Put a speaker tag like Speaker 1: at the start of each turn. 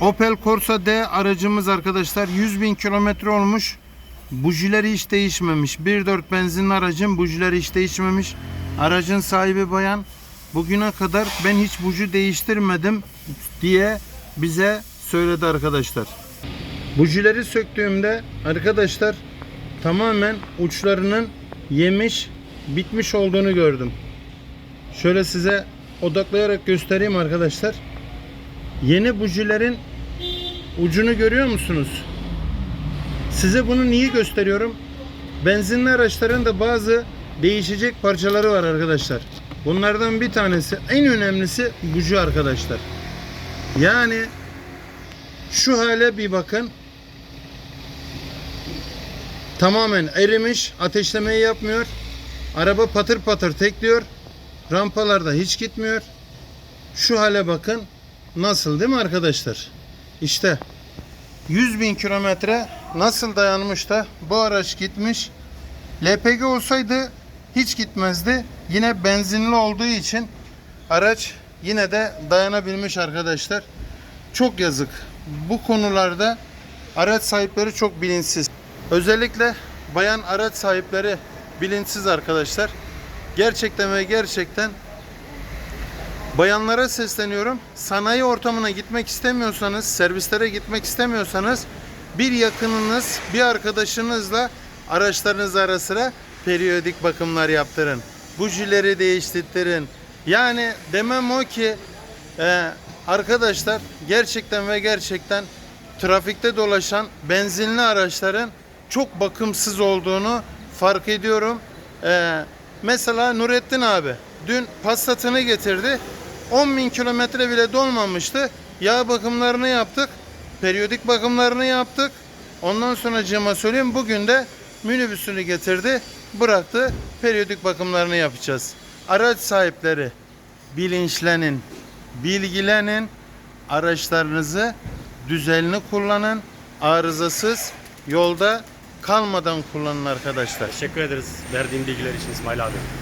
Speaker 1: Opel Corsa D aracımız arkadaşlar 100 bin kilometre olmuş. Bujileri hiç değişmemiş. 1.4 benzinli aracın bujileri hiç değişmemiş. Aracın sahibi bayan bugüne kadar ben hiç buji değiştirmedim diye bize söyledi arkadaşlar. Bujileri söktüğümde arkadaşlar tamamen uçlarının yemiş bitmiş olduğunu gördüm. Şöyle size odaklayarak göstereyim arkadaşlar. Yeni bujilerin ucunu görüyor musunuz? Size bunu niye gösteriyorum? Benzinli araçların da bazı değişecek parçaları var arkadaşlar. Bunlardan bir tanesi, en önemlisi buji arkadaşlar. Yani şu hale bir bakın. Tamamen erimiş, ateşlemeyi yapmıyor. Araba patır patır tekliyor. Rampalarda hiç gitmiyor. Şu hale bakın. Nasıl değil mi arkadaşlar? İşte 100 bin kilometre nasıl dayanmış da bu araç gitmiş. LPG olsaydı hiç gitmezdi. Yine benzinli olduğu için araç yine de dayanabilmiş arkadaşlar. Çok yazık. Bu konularda araç sahipleri çok bilinçsiz. Özellikle bayan araç sahipleri bilinçsiz arkadaşlar. Gerçekten ve gerçekten Bayanlara sesleniyorum. Sanayi ortamına gitmek istemiyorsanız, servislere gitmek istemiyorsanız bir yakınınız, bir arkadaşınızla araçlarınız ara sıra periyodik bakımlar yaptırın. Bujileri değiştirin. Yani demem o ki e, arkadaşlar gerçekten ve gerçekten trafikte dolaşan benzinli araçların çok bakımsız olduğunu fark ediyorum. E, mesela Nurettin abi dün Passat'ını getirdi. 10 bin kilometre bile dolmamıştı. Yağ bakımlarını yaptık. Periyodik bakımlarını yaptık. Ondan sonra cama söyleyeyim bugün de minibüsünü getirdi. Bıraktı. Periyodik bakımlarını yapacağız. Araç sahipleri bilinçlenin, bilgilenin, araçlarınızı düzenli kullanın, arızasız yolda kalmadan kullanın arkadaşlar.
Speaker 2: Teşekkür ederiz verdiğin bilgiler için İsmail abi.